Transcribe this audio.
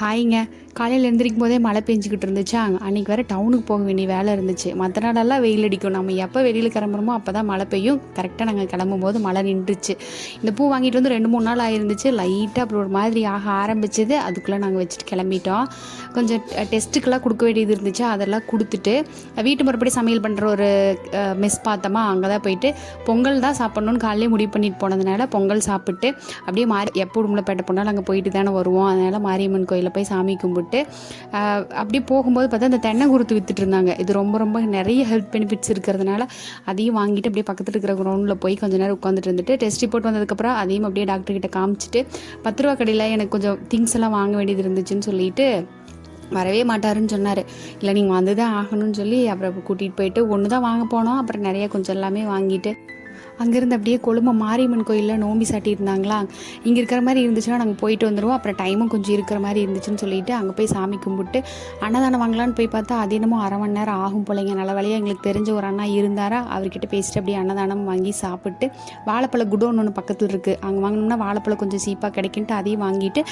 ஹாய்ங்க காலையில் எழுந்திரிக்கும் போதே மழை பெஞ்சிக்கிட்டு இருந்துச்சா. அன்றைக்கி வேறு டவுனுக்கு போக வேண்டிய வேலை இருந்துச்சு. மற்ற நாளெல்லாம் வெயில் அடிக்கும். நம்ம எப்போ வெளியில் கிளம்புறோமோ அப்போ தான் மழை பெய்யும். கரெக்டாக நாங்கள் கிளம்பும் போது மழை நின்றுச்சு. இந்த பூ வாங்கிட்டு வந்து ரெண்டு மூணு நாள் ஆயிருந்துச்சு. லைட்டாக அப்புறம் ஒரு மாதிரி ஆக ஆரம்பிச்சது. அதுக்குள்ளே நாங்கள் வச்சுட்டு கிளம்பிட்டோம். கொஞ்சம் டெஸ்ட்டுக்கெல்லாம் கொடுக்க வேண்டியது இருந்துச்சு. அதெல்லாம் கொடுத்துட்டு வீட்டு மறுபடியும் சமையல் பண்ணுற ஒரு மெஸ் பார்த்தோமா அங்கே தான் போயிட்டு பொங்கல் தான் சாப்பிட்ணுன்னு காலையிலே முடிவு பண்ணிட்டு போனதுனால பொங்கல் சாப்பிட்டு அப்படியே மாறி எப்போ உடுமலைப்பேட்டை போனாலும் அங்கே போயிட்டு தானே வருவோம். அதனால் மாரியம்மன் கோயிலில் போய் சாமி கும்பிட்டு சொல்லிட்டு அப்படியே போகும்போது பார்த்தா இந்த தென்னை குருத்து வித்துட்டு இருந்தாங்க. இது ரொம்ப ரொம்ப நிறைய ஹெல்த் பெனிஃபிட்ஸ் இருக்கிறதுனால அதையும் வாங்கிட்டு அப்படியே பக்கத்தில் இருக்கிற கிரவுண்டில் போய் கொஞ்ச நேரம் உட்காந்துட்டு இருந்துட்டு டெஸ்ட் ரிப்போர்ட் வந்ததுக்கப்புறம் அதையும் அப்படியே டாக்டர் கிட்ட காமிச்சிட்டு பத்து ரூபா கடையில் எனக்கு கொஞ்சம் திங்ஸ் எல்லாம் வாங்க வேண்டியது இருந்துச்சுன்னு சொல்லிட்டு வரவே மாட்டாருன்னு சொன்னார். இல்லை நீங்கள் வந்து தான் ஆகணும்னு சொல்லி அப்புறம் கூட்டிகிட்டு போயிட்டு ஒன்று தான் வாங்க போனோம். அப்புறம் நிறைய கொஞ்சம் எல்லாமே வாங்கிட்டு அங்கேருந்து அப்படியே கொழும்பு மாரியம்மன் கோயிலில் நோம்பி சாட்டியிருந்தாங்களா? இங்கே இருக்கிற மாதிரி இருந்துச்சுன்னா நாங்கள் போயிட்டு வந்துடுவோம் அப்புறம் டைமும் கொஞ்சம் இருக்கிற மாதிரி இருந்துச்சுன்னு சொல்லிட்டு அங்கே போய் சாமி கும்பிட்டு அன்னதானம் வாங்கலான்னு போய் பார்த்தா அது என்னமோ அரை மணி நேரம் ஆகும் போலங்க. நல்ல வழியாக எங்களுக்கு தெரிஞ்ச ஒரு அண்ணா இருந்தாரா? அவர்கிட்ட பேசிட்டு அப்படியே அன்னதானம் வாங்கி சாப்பிட்டு வாழைப்பழ குடோன் ஒன்று பக்கத்தில் இருக்குது அங்கே வாங்கினோம்னா வாழைப்பழம் கொஞ்சம் சீப்பாக கிடைக்குன்ட்டு அதையும் வாங்கிட்டு